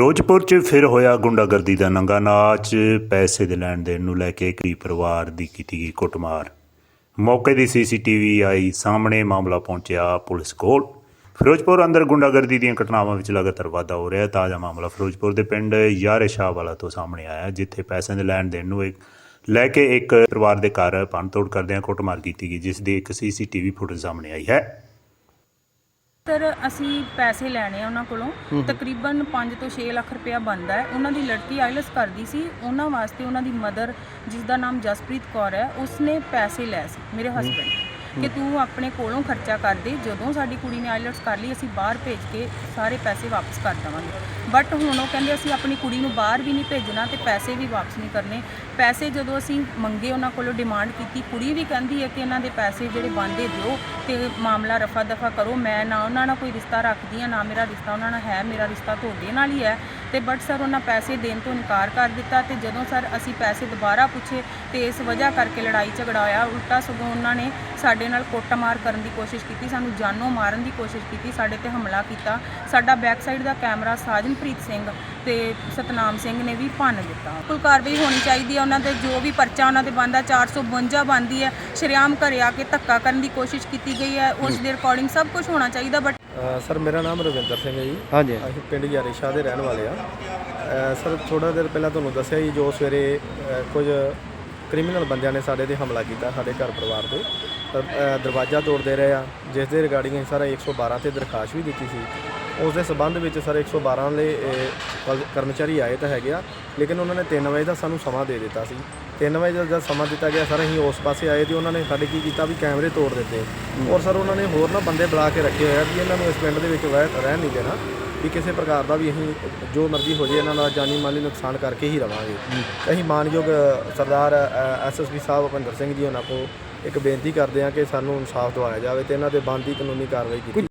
ਫਿਰੋਜ਼ਪੁਰ 'ਚ ਫਿਰ ਹੋਇਆ ਗੁੰਡਾਗਰਦੀ ਦਾ ਨੰਗਾ ਨਾਚ। ਪੈਸੇ ਦੇ ਲੈਣ ਦੇਣ ਨੂੰ ਲੈ ਕੇ ਗਰੀਬ ਪਰਿਵਾਰ ਦੀ ਕੀਤੀ ਗਈ ਕੁੱਟਮਾਰ। ਮੌਕੇ ਦੀ ਸੀਸੀਟੀਵੀ ਆਈ, ਸਾਹਮਣੇ ਮਾਮਲਾ ਪਹੁੰਚਿਆ ਪੁਲਿਸ ਕੋਲ। ਫਿਰੋਜ਼ਪੁਰ ਅੰਦਰ ਗੁੰਡਾਗਰਦੀ ਦੀਆਂ ਘਟਨਾਵਾਂ ਵਿੱਚ ਲਗਾਤਾਰ ਵਾਧਾ ਹੋ ਰਿਹਾ। ਹੈ ਤਾਜ਼ਾ ਮਾਮਲਾ ਫਿਰੋਜ਼ਪੁਰ ਦੇ ਪਿੰਡ ਯਾਰੇ ਸ਼ਾਹ ਵਾਲਾ ਤੋਂ ਸਾਹਮਣੇ ਆਇਆ, ਜਿੱਥੇ ਪੈਸਿਆਂ ਦੇ ਲੈਣ ਦੇਣ ਨੂੰ ਇੱਕ ਲੈ ਕੇ ਇੱਕ ਪਰਿਵਾਰ ਦੇ ਘਰ ਭੰਨਤੋੜ ਕਰਦਿਆਂ ਕੁੱਟਮਾਰ ਕੀਤੀ ਗਈ, ਜਿਸ ਦੀ ਇੱਕ ਸੀਸੀਟੀਵੀ ਫੁਟੇਜ ਸਾਹਮਣੇ ਆਈ ਹੈ। ਸਰ ਅਸੀਂ ਪੈਸੇ ਲੈਣੇ ਆ ਉਹਨਾਂ ਕੋਲੋਂ। ਤਕਰੀਬਨ 5 ਤੋਂ 6 ਲੱਖ ਰੁਪਇਆ ਬਣਦਾ ਹੈ। ਉਹਨਾਂ ਦੀ ਲੜਕੀ ਆਈਲਸ ਕਰਦੀ ਸੀ। ਉਹਨਾਂ ਵਾਸਤੇ ਉਹਨਾਂ ਦੀ ਮਦਰ ਜਿਸ ਦਾ ਨਾਮ ਜਸਪ੍ਰੀਤ ਕੌਰ ਹੈ ਉਸਨੇ ਪੈਸੇ ਲਏ ਸੀ ਮੇਰੇ ਹਸਬੰਡ ਕਿ ਤੂੰ ਆਪਣੇ ਕੋਲੋਂ ਖਰਚਾ ਕਰ ਦੇ, ਜਦੋਂ ਸਾਡੀ ਕੁੜੀ ਨੇ ਆਈਲਟਸ ਕਰ ਲਈ, ਅਸੀਂ ਬਾਹਰ ਭੇਜ ਕੇ ਸਾਰੇ ਪੈਸੇ ਵਾਪਸ ਕਰ ਦੇਵਾਂਗੇ। ਬਟ ਹੁਣ ਉਹ ਕਹਿੰਦੇ ਅਸੀਂ ਆਪਣੀ ਕੁੜੀ ਨੂੰ ਬਾਹਰ ਵੀ ਨਹੀਂ ਭੇਜਣਾ ਤੇ ਪੈਸੇ ਵੀ ਵਾਪਸ ਨਹੀਂ ਕਰਨੇ। ਪੈਸੇ ਜਦੋਂ ਅਸੀਂ ਮੰਗੇ ਉਹਨਾਂ ਕੋਲੋਂ ਡਿਮਾਂਡ ਕੀਤੀ, ਕੁੜੀ ਵੀ ਕਹਿੰਦੀ ਹੈ ਕਿ ਇਹਨਾਂ ਦੇ ਪੈਸੇ ਜਿਹੜੇ ਬੰਦੇ ਦਿਓ ਤੇ ਮਾਮਲਾ ਰਫਾ ਦਫਾ ਕਰੋ। ਮੈਂ ਨਾ ਉਹਨਾਂ ਨਾਲ ਕੋਈ ਰਿਸ਼ਤਾ ਰੱਖਦੀ ਹਾਂ, ਨਾ ਮੇਰਾ ਰਿਸ਼ਤਾ ਉਹਨਾਂ ਨਾਲ ਹੈ, ਮੇਰਾ ਰਿਸ਼ਤਾ ਤੁਹਾਡੇ ਨਾਲ ਹੀ ਹੈ। ਤੇ ਬਟ ਸਰ ਉਹਨਾਂ ਪੈਸੇ ਦੇਣ ਤੋਂ ਇਨਕਾਰ ਕਰ ਦਿੱਤਾ ਤੇ ਜਦੋਂ ਸਰ ਅਸੀਂ ਪੈਸੇ ਦੁਬਾਰਾ ਪੁੱਛੇ ਤੇ ਇਸ ਵਜ੍ਹਾ ਕਰਕੇ ਲੜਾਈ ਝਗੜਾ ਹੋਇਆ ਉਲਟਾ ਸਗੋਂ ਉਹਨਾਂ ਨੇ ਸਾਡੇ ਨਾਲ ਕੁੱਟਮਾਰ ਕਰਨ ਦੀ ਕੋਸ਼ਿਸ਼ ਕੀਤੀ ਸਾਨੂੰ ਜਾਨੋਂ ਮਾਰਨ ਦੀ ਕੋਸ਼ਿਸ਼ ਕੀਤੀ ਸਾਡੇ ਤੇ ਹਮਲਾ ਕੀਤਾ। ਸਾਡਾ ਬੈਕ ਸਾਈਡ ਦਾ ਕੈਮਰਾ ਸਾਜਨਪ੍ਰੀਤ ਸਿੰਘ ਤੇ ਸਤਨਾਮ ਸਿੰਘ ਨੇ ਵੀ ਭੰਨ ਦਿੱਤਾ। ਕੋਈ ਕਾਰਵਾਈ ਹੋਣੀ ਚਾਹੀਦੀ ਹੈ ਉਹਨਾਂ ਤੇ ਜੋ ਵੀ ਪਰਚਾ ਉਹਨਾਂ ਤੇ ਬੰਦਾ 452 ਬੰਦੀ ਹੈ। ਸ਼ਰੇਆਮ ਘਰੇ ਆ ਕੇ ਧੱਕਾ ਕਰਨ ਦੀ ਕੋਸ਼ਿਸ਼ ਕੀਤੀ ਗਈ ਹੈ। ਉਸ ਦੇ ਰਿਕਾਰਡਿੰਗ ਸਭ ਕੁਝ ਹੋਣਾ ਚਾਹੀਦਾ ਬਟ ਸਰ ਮੇਰਾ ਨਾਮ ਰਵਿੰਦਰ ਸਿੰਘ ਹੈ ਜੀ। ਹਾਂਜੀ। ਅਸੀਂ ਪਿੰਡ ਯਾਰੇ ਸ਼ਾਹ ਦੇ ਰਹਿਣ ਵਾਲੇ ਆ ਸਰ ਥੋੜਾ ਦੇਰ ਪਹਿਲਾਂ ਤੁਹਾਨੂੰ ਦੱਸਿਆ ਜੀ ਜੋ ਸਵੇਰੇ ਅ, ਕੁਝ ਕ੍ਰਿਮੀਨਲ ਬੰਦਿਆਂ ਨੇ ਸਾਡੇ ਤੇ ਹਮਲਾ ਕੀਤਾ ਸਾਡੇ ਘਰ ਪਰਿਵਾਰ ਦੇ ਅ, ਦਰਵਾਜ਼ਾ ਤੋੜਦੇ ਰਹੇ ਆ। ਜਿਸ ਦੇ ਰਿਗਾਰਡਿੰਗ ਅਸੀਂ ਸਾਰਾ 112 ਤੇ ਦਰਖਾਸਤ ਵੀ ਦਿੱਤੀ ਸੀ। ਉਸ ਦੇ ਸਬੰਧ ਵਿੱਚ ਸਰ 112 ਵਾਲੇ ਅ, ਕਲ- ਕਰਮਚਾਰੀ ਆਏ ਤਾਂ ਹੈਗੇ ਆ ਲੇਕਿਨ ਉਹਨਾਂ ਨੇ 3 ਵਜੇ ਦਾ ਸਾਨੂੰ ਸਮਾਂ ਦੇ ਦਿੱਤਾ ਸੀ। 3 ਵਜੇ ਦਾ ਜਦ ਸਮਾਂ ਦਿੱਤਾ ਗਿਆ ਸਰ ਅਸੀਂ ਉਸ ਪਾਸੇ ਆਏ ਤੇ ਉਹਨਾਂ ਨੇ ਸਾਡੇ ਕੀ ਕੀਤਾ ਵੀ ਕੈਮਰੇ ਤੋੜ ਦਿੱਤੇ। ਔਰ ਸਰ ਉਹਨਾਂ ਨੇ ਹੋਰ ਨਾ ਬੰਦੇ ਬੁਲਾ ਕੇ ਰੱਖੇ ਹੋਏ ਆ ਵੀ ਇਹਨਾਂ ਨੂੰ ਇਸ ਪਿੰਡ ਦੇ ਵਿੱਚ ਰਹਿ ਰਹਿਣ ਨਹੀਂ ਦੇਣਾ ਵੀ ਕਿਸੇ ਪ੍ਰਕਾਰ ਦਾ ਵੀ ਅਸੀਂ ਜੋ ਮਰਜ਼ੀ ਹੋ ਜੇ ਇਹਨਾਂ ਦਾ ਜਾਨੀ ਮਾਲੀ ਨੁਕਸਾਨ ਕਰਕੇ ਹੀ ਰਵਾਂਗੇ। ਅਸੀਂ ਮਾਨਯੋਗ ਅ, ਸਰਦਾਰ ਐਸਐਸਪੀ ਸਾਹਿਬ ਭੁਪਿੰਦਰ ਸਿੰਘ ਜੀ ਉਹਨਾਂ ਕੋਲ ਇੱਕ ਬੇਨਤੀ ਕਰਦੇ ਹਾਂ ਕਿ ਸਾਨੂੰ ਇਨਸਾਫ ਦਿਵਾਇਆ ਜਾਵੇ ਤੇ ਇਹਨਾਂ ਦੇ ਬਣਦੀ ਕਾਨੂੰਨੀ ਕਾਰਵਾਈ ਕੀਤੀ